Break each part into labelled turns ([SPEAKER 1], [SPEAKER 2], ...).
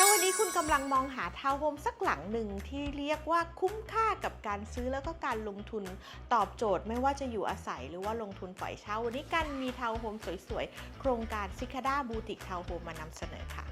[SPEAKER 1] ถ้าวันนี้คุณกำลังมองหาทาวน์โฮมสักหลังหนึ่งที่เรียกว่าคุ้มค่ากับการซื้อแล้วก็การลงทุนตอบโจทย์ไม่ว่าจะอยู่อาศัยหรือว่าลงทุนปล่อยเช่า วันนี้กันมีทาวน์โฮมสวยๆ โครงการซิคาด้าบูติกทาวน์โฮมมานำเสนอค่ะ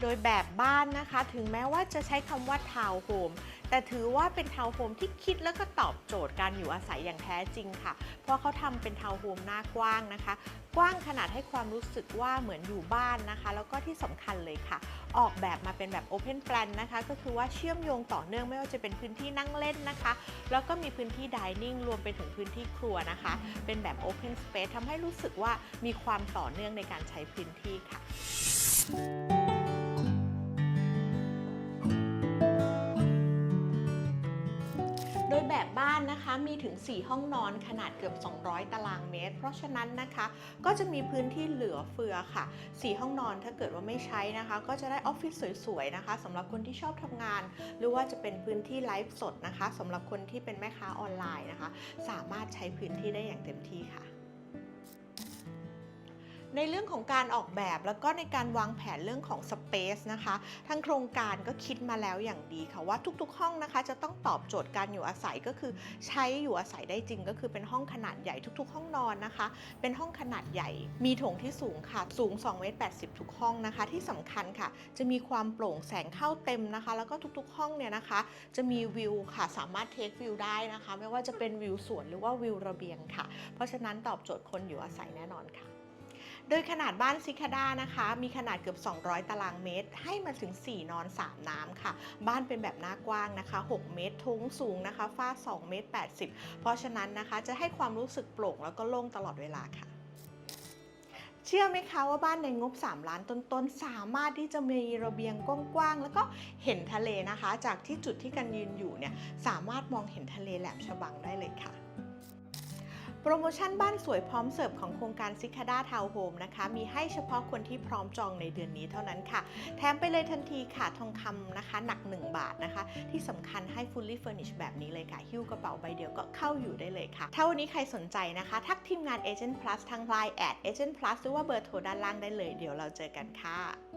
[SPEAKER 1] โดยแบบบ้านนะคะ ถึงแม้ว่าจะใช้คำว่าทาวน์โฮม แต่ถือว่าเป็นทาวน์โฮมที่คิดแล้วก็ตอบโจทย์การอยู่อาศัยอย่างแท้จริงค่ะ เพราะเขาทำเป็นทาวน์โฮมหน้ากว้างนะคะ กว้างขนาดให้ความรู้สึกว่าเหมือนอยู่บ้านนะคะ แล้วก็ที่สำคัญเลยค่ะ ออกแบบมาเป็นแบบ Open Plan นะคะ ก็คือว่าเชื่อมโยงต่อเนื่องไม่ว่าจะเป็นพื้นที่นั่งเล่นนะคะ แล้วก็มีพื้นที่ Dining รวมไปถึงพื้นที่ครัวนะคะ เป็นแบบ Open Space ทำให้รู้สึกว่ามีความต่อเนื่องในการใช้พื้นที่ค่ะ โดยแบบบ้านนะคะมีถึง 4 ห้องนอนขนาดเกือบ 200 ตารางเมตร เพราะฉะนั้นนะคะก็จะมีพื้นที่เหลือเฟือค่ะ 4 ห้องนอนถ้าเกิดว่าไม่ใช้นะคะ ก็จะได้ออฟฟิศสวยๆนะคะสำหรับคนที่ชอบทำงาน หรือว่าจะเป็นพื้นที่ไลฟ์สดนะคะสำหรับคนที่เป็นแม่ค้าออนไลน์นะคะ สามารถใช้พื้นที่ได้อย่างเต็มที่ค่ะ ในเรื่องของการออกแบบแล้วก็ในการวางแผนเรื่องของสเปซนะคะทางโครงการก็คิดมาแล้วอย่างดีค่ะว่าทุกๆ ห้องนะคะ จะต้องตอบโจทย์การอยู่อาศัยก็คือใช้อยู่อาศัยได้จริง ก็คือเป็นห้องขนาดใหญ่ทุก ๆ ห้องนอนนะคะ เป็นห้องขนาดใหญ่ มีโถงที่สูงค่ะสูง2เมตร80 ทุกห้องนะคะ ที่สำคัญค่ะ จะมีความโปร่งแสงเข้าเต็มนะคะ แล้วก็ทุกๆ ห้องเนี่ยนะคะ จะมีวิวค่ะสามารถเทควิวได้นะคะ ไม่ว่าจะเป็นวิวสวนหรือว่าวิวระเบียงค่ะ เพราะฉะนั้นตอบโจทย์คนอยู่อาศัยแน่นอนค่ะ โดยขนาดบ้านซิคาด้านะคะ มีขนาดเกือบ 200 ตารางเมตร ให้มาถึง 4 นอน 3 น้ำค่ะ บ้านเป็นแบบหน้ากว้างนะคะ 6 เมตรทุ้งสูงนะคะฝ้า 2 เมตร 80 เพราะฉะนั้นนะคะจะให้ความรู้สึกโปร่งแล้วก็โล่งตลอดเวลาค่ะเชื่อไหมคะว่าบ้านในงบ 3 ล้านต้นๆ สามารถที่จะมีระเบียงกว้างๆ แล้วก็เห็นทะเลนะคะ จากที่จุดที่กันยืนอยู่เนี่ยสามารถมองเห็นทะเลแหลมฉบังได้เลยค่ะ โปรโมชั่นบ้านสวยพร้อมเสิร์ฟของโครงการซิคาด้าทาวน์โฮมนะคะ มีให้เฉพาะคนที่พร้อมจองในเดือนนี้เท่านั้นค่ะ แถมไปเลยทันทีค่ะ ทองคำนะคะ หนัก 1 บาทนะคะ ที่สำคัญให้ fully furnished แบบนี้เลยค่ะ หิ้วกระเป๋าใบเดียวก็เข้าอยู่ได้เลยค่ะ ถ้าวันนี้ใครสนใจนะคะ ทักทีมงาน Agent Plus ทาง Line แอด Agent Plus หรือว่าเบอร์โทรด้านล่างได้เลย เดี๋ยวเราเจอกันค่ะ